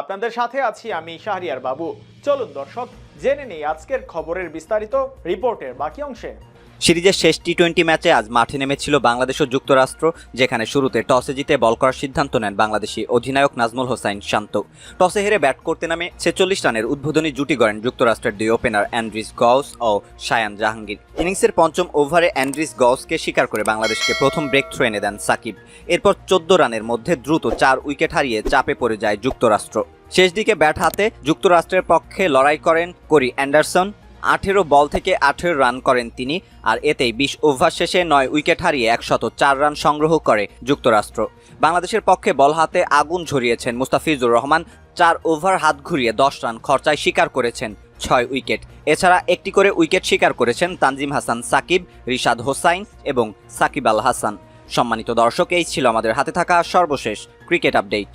আপনাদের সাথে আছি আমি শাহরিয়ার বাবু। চলুন দর্শক, জেনে নেই আজকের খবরের বিস্তারিত রিপোর্টের বাকি অংশে। সিরিজের শেষ টি টোয়েন্টি ম্যাচে আজ মাঠে নেমেছিল বাংলাদেশ ও যুক্তরাষ্ট্র, যেখানে শুরুতে টসে জিতে বল করার সিদ্ধান্ত নেন বাংলাদেশি অধিনায়ক নাজমুল হোসাইন শান্ত। টসে হেরে ব্যাট করতে নামে ছেচল্লিশ রানের উদ্বোধনী জুটি গড়েন যুক্তরাষ্ট্রের দুই ওপেনার অ্যান্ড্রিস গস ও শায়ান জাহাঙ্গীর। ইনিংসের পঞ্চম ওভারে অ্যান্ড্রিস গসকে স্বীকার করে বাংলাদেশকে প্রথম ব্রেক থ্রো এনে দেন সাকিব। এরপর চোদ্দ রানের মধ্যে দ্রুত চার উইকেট হারিয়ে চাপে পড়ে যায় যুক্তরাষ্ট্র। শেষ দিকে ব্যাট হাতে যুক্তরাষ্ট্রের পক্ষে লড়াই করেন করি অ্যান্ডারসন। আঠেরো বল থেকে আঠেরো রান করেন তিনি, আর এতেই বিশ ওভার শেষে নয় উইকেট হারিয়ে একশত চার রান সংগ্রহ করে যুক্তরাষ্ট্র। বাংলাদেশের পক্ষে বল হাতে আগুন ঝরিয়েছেন মুস্তাফিজুর রহমান, চার ওভার হাত ঘুরিয়ে দশ রান খরচায় শিকার করেছেন ছয় উইকেট। এছাড়া একটি করে উইকেট শিকার করেছেন তানজিম হাসান সাকিব, রিশাদ হোসাইন এবং সাকিব আল হাসান। সম্মানিত দর্শক, এই ছিল আমাদের হাতে থাকা সর্বশেষ ক্রিকেট আপডেট।